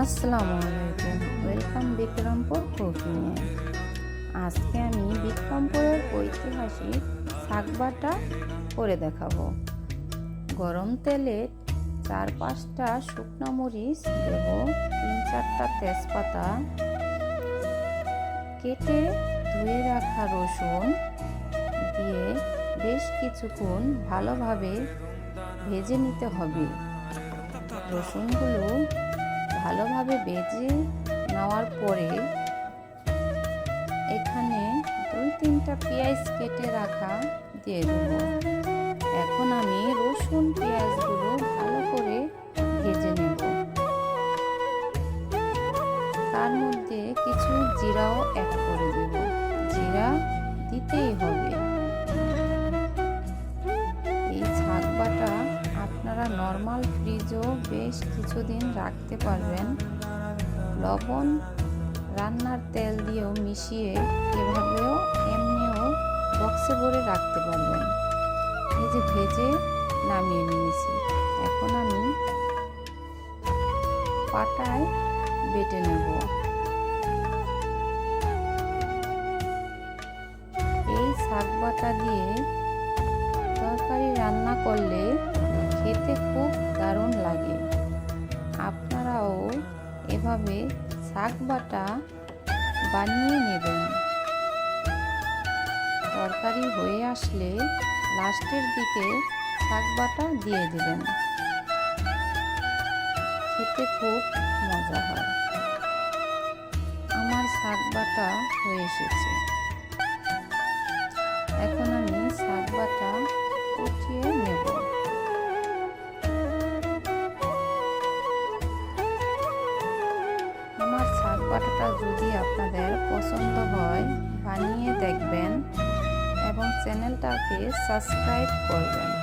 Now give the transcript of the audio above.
আসসালামু আলাইকুম ওয়েলকাম বিক্রমপুর কুকিংয়ে। আজকে আমি বিক্রমপুরের ঐতিহাসিক শাকবাটা করে দেখাবো। গরম তেলে চার পাঁচটা শুকনো মরিচ দেব, তিন চারটা তেজপাতা, কেটে ধুয়ে রাখা রসুন দিয়ে বেশ কিছুক্ষণ ভালোভাবে ভেজে নিতে হবে। রসুনগুলো ভালোভাবে ভেজে নেওয়ার পরে এখানে দুই তিনটা পেঁয়াজ কেটে রাখা দিয়ে দেব। এখন আমি রসুন পেঁয়াজগুলো ভালো করে ভেজে নেব। তার মধ্যে কিছু জিরাও নর্মাল ফ্রিজও বেশ কিছুদিন রাখতে পারবেন। লবণ রান্নার তেল দিয়েও মিশিয়ে এভাবেও এমনিও বক্সে ভরে রাখতে পারবেন। এই যে ভেজে নামিয়ে নিয়েছি। এখন আমি পাটায় বেটে নেব। এই শাক বাটা দিয়ে তরকারি রান্না করলে আপনারাও এভাবে শাক বাটা বানিয়ে নেবেন। তরকারি হয়ে আসলে লাস্টের দিকে শাক বাটা দিয়ে দেবেন। খেতে খুব মজা হয়। আমার শাক বাটা হয়ে এসেছে। এখন আমি শাক বাটা বাটাটা যদি আপনাদের পছন্দ হয় বানিয়ে দেখবেন এবং চ্যানেলটাকে সাবস্ক্রাইব করবেন।